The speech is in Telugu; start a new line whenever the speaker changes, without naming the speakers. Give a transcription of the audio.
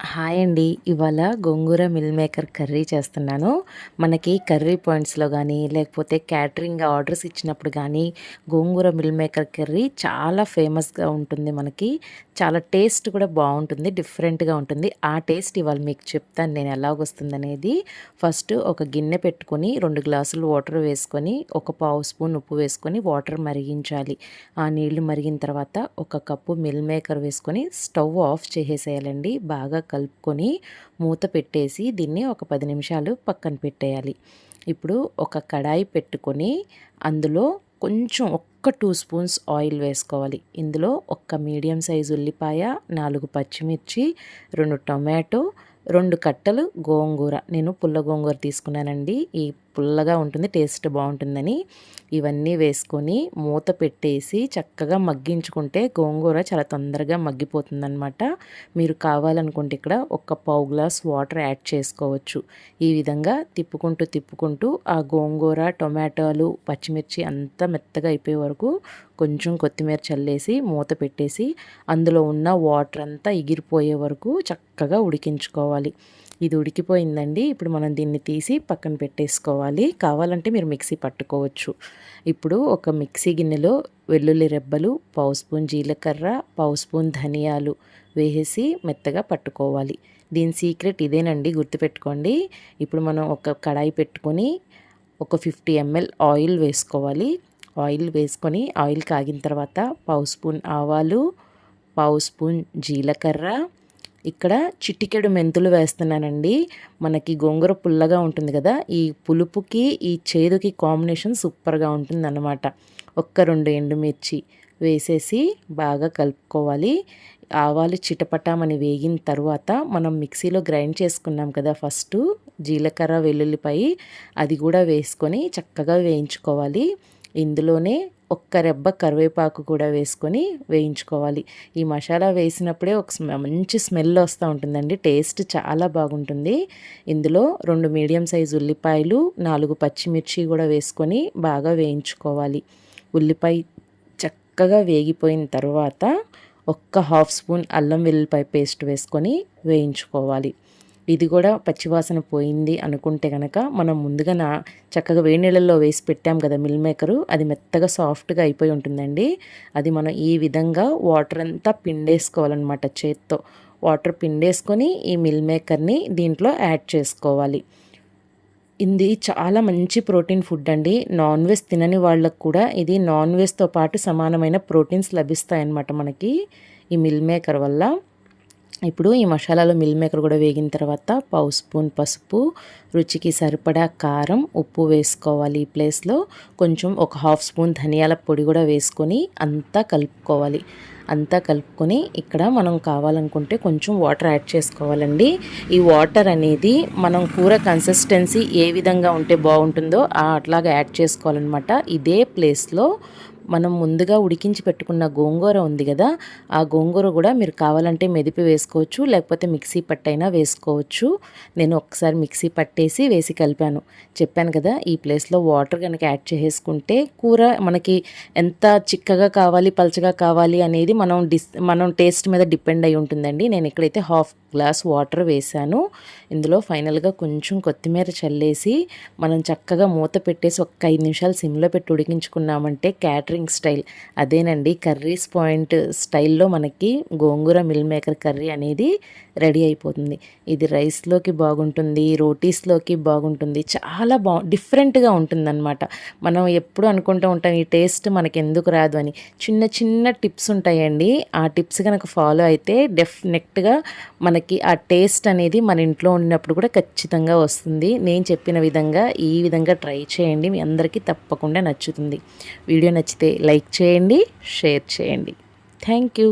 హాయ్ అండి. ఇవాళ గోంగూర మిల్ మేకర్ కర్రీ చేస్తున్నాను. మనకి కర్రీ పాయింట్స్లో కానీ లేకపోతే క్యాటరింగ్ ఆర్డర్స్ ఇచ్చినప్పుడు కానీ గోంగూర మిల్ మేకర్ కర్రీ చాలా ఫేమస్గా ఉంటుంది మనకి. చాలా టేస్ట్ కూడా బాగుంటుంది డిఫరెంట్గా ఉంటుంది. ఆ టేస్ట్ ఇవాళ మీకు చెప్తాను నేను ఎలాగొస్తుందనేది ఫస్ట్ ఒక గిన్నె పెట్టుకొని రెండు గ్లాసులు వాటర్ వేసుకొని ఒక పావు స్పూన్ ఉప్పు వేసుకొని వాటర్ మరిగించాలి. ఆ నీళ్ళు మరిగిన తర్వాత ఒక కప్పు మిల్ మేకర్ వేసుకొని స్టవ్ ఆఫ్ చేసేసేయాలండి. బాగా కలుపుకొని మూత పెట్టేసి దీన్ని ఒక పది నిమిషాలు పక్కన పెట్టేయాలి. ఇప్పుడు ఒక కడాయి పెట్టుకొని అందులో కొంచెం ఒక్క టూ స్పూన్స్ ఆయిల్ వేసుకోవాలి. ఇందులో ఒక్క మీడియం సైజు ఉల్లిపాయ నాలుగు పచ్చిమిర్చి రెండు టొమాటో రెండు కట్టలు గోంగూర. నేను పుల్ల గోంగూర తీసుకున్నానండి. ఈ పుల్లగా ఉంటుంది టేస్ట్ బాగుంటుందని. ఇవన్నీ వేసుకొని మూత పెట్టేసి చక్కగా మగ్గించుకుంటే గోంగూర చాలా తొందరగా మగ్గిపోతుందనమాట మీరు కావాలనుకుంటే ఇక్కడ ఒక పావు గ్లాస్ వాటర్ యాడ్ చేసుకోవచ్చు. ఈ విధంగా తిప్పుకుంటూ తిప్పుకుంటూ ఆ గోంగూర టొమాటోలు పచ్చిమిర్చి అంతా మెత్తగా అయిపోయే వరకు కొంచెం కొత్తిమీర చల్లేసి మూత పెట్టేసి అందులో ఉన్న వాటర్ అంతా ఎగిరిపోయే వరకు చక్కగా ఉడికించుకోవాలి. ఇది ఉడికిపోయిందండి. ఇప్పుడు మనం దీన్ని తీసి పక్కన పెట్టేసుకోవాలి. కావాలి. కావాలంటే మీరు మిక్సీ పట్టుకోవచ్చు. ఇప్పుడు ఒక మిక్సీ గిన్నెలో వెల్లుల్లి రెబ్బలు పావు స్పూన్ జీలకర్ర పావు స్పూన్ ధనియాలు వేసి మెత్తగా పట్టుకోవాలి. దీని సీక్రెట్ ఇదేనండి గుర్తుపెట్టుకోండి. ఇప్పుడు మనం ఒక కడాయి పెట్టుకొని ఒక ఫిఫ్టీ ఎంఎల్ ఆయిల్ వేసుకోవాలి. ఆయిల్ వేసుకొని ఆయిల్ కాగిన తర్వాత పావు స్పూన్ ఆవాలు పావు స్పూన్ జీలకర్ర ఇక్కడ చిటికెడు మెంతులు వేస్తున్నానండి. మనకి గోంగూర పుల్లగా ఉంటుంది కదా ఈ పులుపుకి ఈ చేదుకి కాంబినేషన్ సూపర్గా ఉంటుంది అన్నమాట ఒక్క రెండు ఎండుమిర్చి వేసేసి బాగా కలుపుకోవాలి. ఆవాలు చిటపటామని వేగిన తర్వాత మనం మిక్సీలో గ్రైండ్ చేసుకున్నాం కదా ఫస్ట్ జీలకర్ర వెల్లుల్లిపై అది కూడా వేసుకొని చక్కగా వేయించుకోవాలి. ఇందులోనే ఒక్క రెబ్బ కరివేపాకు కూడా వేసుకొని వేయించుకోవాలి. ఈ మసాలా వేసినప్పుడే ఒక మంచి స్మెల్ వస్తూ ఉంటుందండి. టేస్ట్ చాలా బాగుంటుంది. ఇందులో రెండు మీడియం సైజు ఉల్లిపాయలు నాలుగు పచ్చిమిర్చి కూడా వేసుకొని బాగా వేయించుకోవాలి. ఉల్లిపాయ చక్కగా వేగిపోయిన తర్వాత ఒక్క హాఫ్ స్పూన్ అల్లం వెల్లిపాయ పేస్ట్ వేసుకొని వేయించుకోవాలి. ఇది కూడా పచ్చివాసన పోయింది అనుకుంటే కనుక మనం ముందుగా నా చక్కగా వేడి నీళ్ళల్లో వేసి పెట్టాం కదా మిల్ మేకరు అది మెత్తగా సాఫ్ట్గా అయిపోయి ఉంటుందండి. అది మనం ఈ విధంగా వాటర్ అంతా పిండేసుకోవాలన్నమాట చేత్తో. వాటర్ పిండేసుకొని ఈ మిల్ మేకర్ని దీంట్లో యాడ్ చేసుకోవాలి. ఇది చాలా మంచి ప్రోటీన్ ఫుడ్ అండి. నాన్ వెజ్ తినని వాళ్ళకు కూడా ఇది నాన్ వెజ్తో పాటు సమానమైన ప్రోటీన్స్ లభిస్తాయన్నమాట మనకి ఈ మిల్ మేకర్ వల్ల. ఇప్పుడు ఈ మసాలాలో మిల్ మేకర్ కూడా వేగిన తర్వాత పావు స్పూన్ పసుపు రుచికి సరిపడా కారం ఉప్పు వేసుకోవాలి ఈ ప్లేస్లో. కొంచెం ఒక హాఫ్ స్పూన్ ధనియాల పొడి కూడా వేసుకొని అంతా కలుపుకోవాలి. అంతా కలుపుకొని ఇక్కడ మనం కావాలనుకుంటే కొంచెం వాటర్ యాడ్ చేసుకోవాలండి. ఈ వాటర్ అనేది మనం కూర కన్సిస్టెన్సీ ఏ విధంగా ఉంటే బాగుంటుందో అట్లాగా యాడ్ చేసుకోవాలన్నమాట. ఇదే ప్లేస్లో మనం ముందుగా ఉడికించి పెట్టుకున్న గోంగూర ఉంది కదా ఆ గోంగూర కూడా మీరు కావాలంటే మెదిపి వేసుకోవచ్చు లేకపోతే మిక్సీ పట్టైనా వేసుకోవచ్చు. నేను ఒకసారి మిక్సీ పట్టేసి వేసి కలిపాను. చెప్పాను కదా ఈ ప్లేస్లో వాటర్ కనుక యాడ్ చేసుకుంటే కూర మనకి ఎంత చిక్కగా కావాలి పలచగా కావాలి అనేది మనం డిస్ మనం టేస్ట్ మీద డిపెండ్ అయి ఉంటుందండి. నేను ఇక్కడైతే హాఫ్ గ్లాస్ వాటర్ వేసాను ఇందులో ఫైనల్గా కొంచెం కొత్తిమీర చల్లేసి మనం చక్కగా మూత పెట్టేసి ఒక ఐదు నిమిషాలు సిమ్లో పెట్టి ఉడికించుకున్నామంటే క్యాటరింగ్ స్టైల్. అదేనండి కర్రీస్ పాయింట్ స్టైల్లో మనకి గోంగూర మిల్ మేకర్ కర్రీ అనేది రెడీ అయిపోతుంది. ఇది రైస్లోకి బాగుంటుంది రోటీస్లోకి బాగుంటుంది. చాలా బా డిఫరెంట్గా ఉంటుందన్నమాట. మనం ఎప్పుడు అనుకుంటూ ఉంటాం ఈ టేస్ట్ మనకి ఎందుకు రాదు అని. చిన్న చిన్న టిప్స్ ఉంటాయండి. ఆ టిప్స్ కనుక ఫాలో అయితే డెఫినెట్గా మనకి ఆ టేస్ట్ అనేది మన ఇంట్లో ఉన్నప్పుడు కూడా ఖచ్చితంగా వస్తుంది. నేను చెప్పిన విధంగా ఈ విధంగా ట్రై చేయండి. మీ అందరికీ తప్పకుండా నచ్చుతుంది. వీడియో నచ్చితే నచ్చితే లైక్ చేయండి షేర్ చేయండి. Thank you.